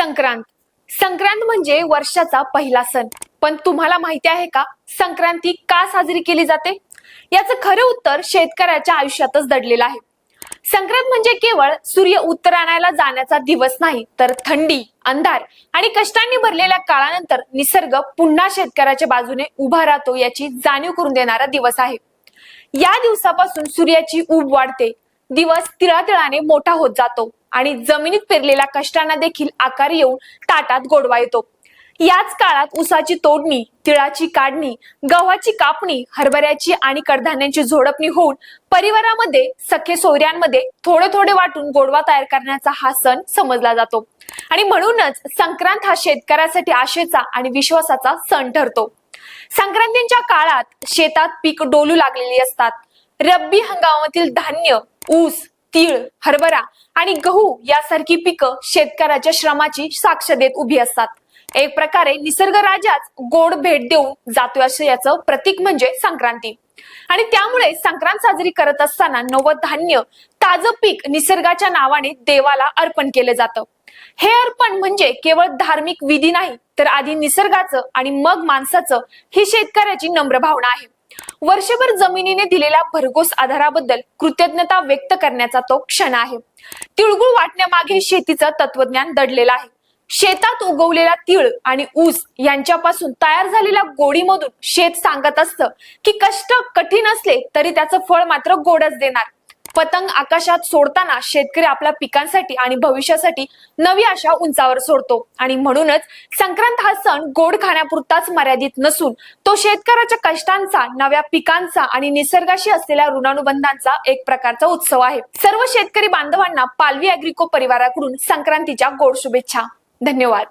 संक्रांत. संक्रांत म्हणजे वर्षाचा पहिला सण. पण तुम्हाला माहिती आहे का संक्रांती का साजरी केली जाते? याचं खरं उत्तर शेतकऱ्याच्या आयुष्यातच दडलेलं आहे. संक्रांत म्हणजे केवळ सूर्य उत्तरायणाला जाण्याचा दिवस नाही तर थंडी अंधार आणि कष्टांनी भरलेल्या काळानंतर निसर्ग पुन्हा शेतकऱ्याच्या बाजूने उभा राहतो याची जाणीव करून देणारा दिवस आहे. या दिवसापासून सूर्याची ऊब वाढते. दिवस तिळातिळाने मोठा होत जातो. आणि जमिनीत पेरलेल्या कष्टांना देखील आकार येऊन ताटात गोडवा येतो. याच काळात उसाची तोडणी तिळाची काढणी गव्हाची कापणी हरभऱ्याची आणि कडधान्यांची झोडपणी होऊन परिवारामध्ये सखे सोयऱ्यांमध्ये थोडे थोडे वाटून गोडवा तयार करण्याचा हा सण समजला जातो. आणि म्हणूनच संक्रांत हा शेतकऱ्यासाठी आशेचा आणि विश्वासाचा सण ठरतो. संक्रांतीच्या काळात शेतात पीक डोलू लागलेली असतात. रब्बी हंगामातील धान्य ऊस तीळ हरभरा आणि गहू यासारखी पिकं शेतकऱ्याच्या श्रमाची साक्ष देत उभी असतात. एक प्रकारे निसर्ग राजाच गोड भेट देऊन जातोय असं याचं प्रतीक म्हणजे संक्रांती. आणि त्यामुळे संक्रांत साजरी करत असताना नवं धान्य ताजं पीक निसर्गाच्या नावाने देवाला अर्पण केलं जातं. हे अर्पण म्हणजे केवळ धार्मिक विधी नाही तर आधी निसर्गाचं आणि मग माणसाचं ही शेतकऱ्याची नम्र भावना आहे. वर्षभर जमिनीने दिलेल्या भरघोस आधाराबद्दल कृतज्ञता व्यक्त करण्याचा तो क्षण आहे. तिळगुळ वाटण्यामागे शेतीचं तत्वज्ञान दडलेलं आहे. शेतात उगवलेला तीळ आणि ऊस यांच्यापासून तयार झालेल्या गोडीमधून शेत सांगत असतं की कष्ट कठीण असले तरी त्याचं फळ मात्र गोडच देणार. पतंग आकाशात सोडताना शेतकरी आपल्या पिकांसाठी आणि भविष्यासाठी नवी आशा उंचावर सोडतो. आणि म्हणूनच संक्रांत हा सण गोड खाण्यापुरताच मर्यादित नसून तो शेतकऱ्याच्या कष्टांचा नव्या पिकांचा आणि निसर्गाशी असलेल्या ऋणानुबंधांचा एक प्रकारचा उत्सव आहे. सर्व शेतकरी बांधवांना पालवी अॅग्रिको परिवाराकडून संक्रांतीच्या गोड शुभेच्छा. धन्यवाद.